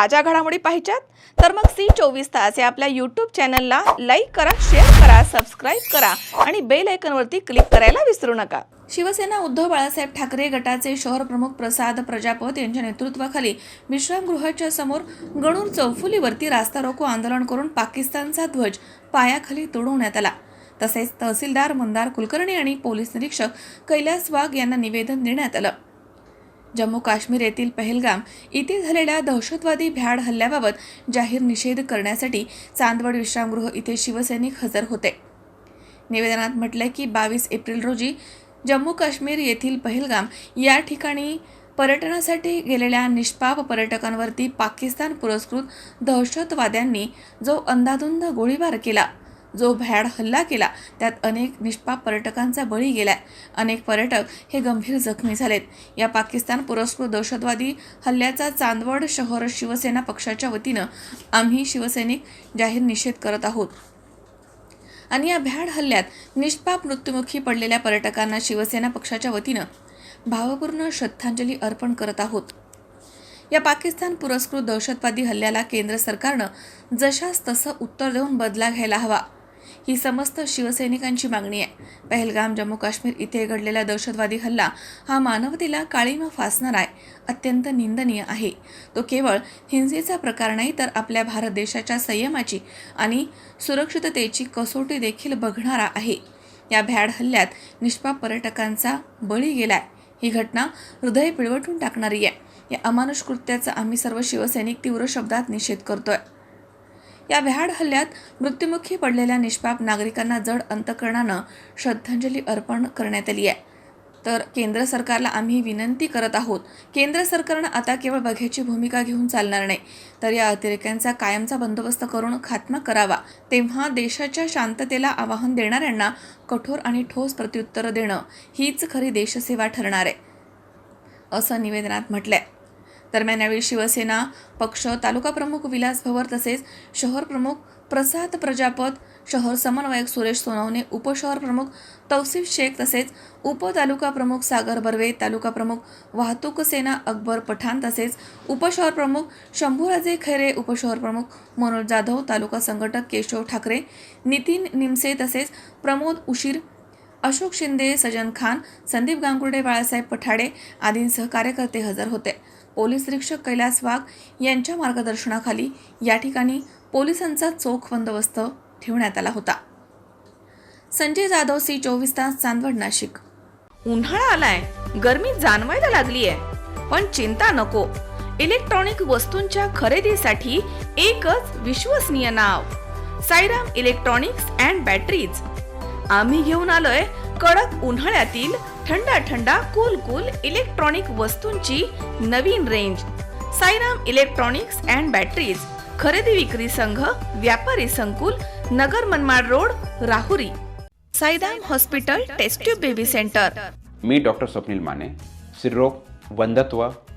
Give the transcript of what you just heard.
ताज्या घडामोडी पाहिजेत? तर मग सी चोवीस तास या आपल्या यूट्यूब चॅनलला लाईक करा शेअर करा सबस्क्राईब करा आणि बेल आयकनवरती क्लिक करायला विसरू नका. शिवसेना उद्धव बाळासाहेब ठाकरे गटाचे शहर प्रमुख प्रसाद प्रजापत यांच्या नेतृत्वाखाली विश्रामगृहाच्या समोर गणूर चौफुलीवरती रास्ता रोको आंदोलन करून पाकिस्तानचा ध्वज पायाखाली तुडवण्यात आला. तसेच तहसीलदार मंदार कुलकर्णी आणि पोलीस निरीक्षक कैलास वाघ यांना निवेदन देण्यात आलं. जम्मू काश्मीर येथील पहलगाम इथे झालेल्या दहशतवादी भ्याड हल्ल्याबाबत जाहीर निषेध करण्यासाठी चांदवड विश्रामगृह इथे शिवसैनिक हजर होते. निवेदनात म्हटलंय की बावीस एप्रिल रोजी जम्मू काश्मीर येथील पहलगाम या ठिकाणी पर्यटनासाठी गेलेल्या निष्पाप पर्यटकांवरती पाकिस्तान पुरस्कृत दहशतवाद्यांनी जो अंदाधुंद गोळीबार केला जो भ्याड हल्ला केला त्यात अनेक निष्पाप पर्यटकांचा बळी गेलाय. अनेक पर्यटक हे गंभीर जखमी झालेत. या पाकिस्तान पुरस्कृत दहशतवादी हल्ल्याचा चांदवड शहर शिवसेना पक्षाच्या वतीनं आम्ही शिवसैनिक जाहीर निषेध करत आहोत. आणि या भ्याड हल्ल्यात निष्पाप मृत्युमुखी पडलेल्या पर्यटकांना शिवसेना पक्षाच्या वतीनं भावपूर्ण श्रद्धांजली अर्पण करत आहोत. या पाकिस्तान पुरस्कृत दहशतवादी हल्ल्याला केंद्र सरकारनं जशास तसं उत्तर देऊन बदला घ्यायला हवा. ही समस्त शिवसैनिकांची मागणी आहे. पहलगाम जम्मू काश्मीर इथे घडलेला दहशतवादी हल्ला हा मानवतेला काळीमा फासणारा आहे अत्यंत निंदनीय आहे. तो केवळ हिंसेचा प्रकार नाही तर आपल्या भारत देशाच्या संयमाची आणि सुरक्षिततेची कसोटी देखील बघणारा आहे. या भ्याड हल्ल्यात निष्पाप पर्यटकांचा बळी गेलाय. ही घटना हृदय पिळवटून टाकणारी आहे. या अमानुष कृत्याचा आम्ही सर्व शिवसैनिक तीव्र शब्दात निषेध करतोय. या भ्याड हल्ल्यात मृत्युमुखी पडलेल्या निष्पाप नागरिकांना जड अंतकरणानं श्रद्धांजली अर्पण करण्यात आली आहे. तर केंद्र सरकारला आम्ही विनंती करत आहोत केंद्र सरकारनं आता केवळ बघ्याची भूमिका घेऊन चालणार नाही तर या अतिरेक्यांचा कायमचा बंदोबस्त करून खात्मा करावा तेव्हा देशाच्या शांततेला आवाहन देणाऱ्यांना कठोर आणि ठोस प्रत्युत्तर देणं हीच खरी देशसेवा ठरणार आहे असं निवेदनात म्हटलंय. दरम्यान यावेळी शिवसेना पक्ष तालुका प्रमुख विलास भवर तसेच शहर प्रमुख प्रसाद प्रजापत शहर समन्वयक सुरेश सोनवणे उपशहर प्रमुख तौसिफ शेख तसेच उपतालुका प्रमुख सागर बर्वे तालुका प्रमुख वाहतूक सेना अकबर पठाण तसेच उपशहर प्रमुख शंभूराजे खैरे उपशहर प्रमुख मनोज जाधव तालुका संघटक केशव ठाकरे नितीन निमसे तसेच प्रमोद उशीर अशोक शिंदे सजन खान संदीप गांगुर्डे बाळासाहेब पठाडे आदींसह कार्यकर्ते हजर होते. पोलीस निरीक्षक कैलास वाघ यांच्या मार्गदर्शनाखाली या ठिकाणी पोलिसांचा चोख बंदोबस्त ठेवण्यात आला होता. संजय जाधव सी चोवीस तास चांदवड नाशिक. उन्हाळा आलाय. गर्मी जाणवायला लागली आहे पण चिंता नको. इलेक्ट्रॉनिक वस्तूंच्या खरेदीसाठी एकच विश्वसनीय नाव. Sairam electronics and batteries. आम्ही घेऊन आलोय कडक उन्हाळ्यातील थंडा थंडा कूल कूल इलेक्ट्रॉनिक वस्तूंची नवीन range Sairam electronics and batteries खरेदी विक्री संघ व्यापारी संकुल Nagar Manmad road Rahuri. Saidham hospital test tube baby centre मी डॉक्टर स्वप्नील माने स्त्रीरोग वंधत्व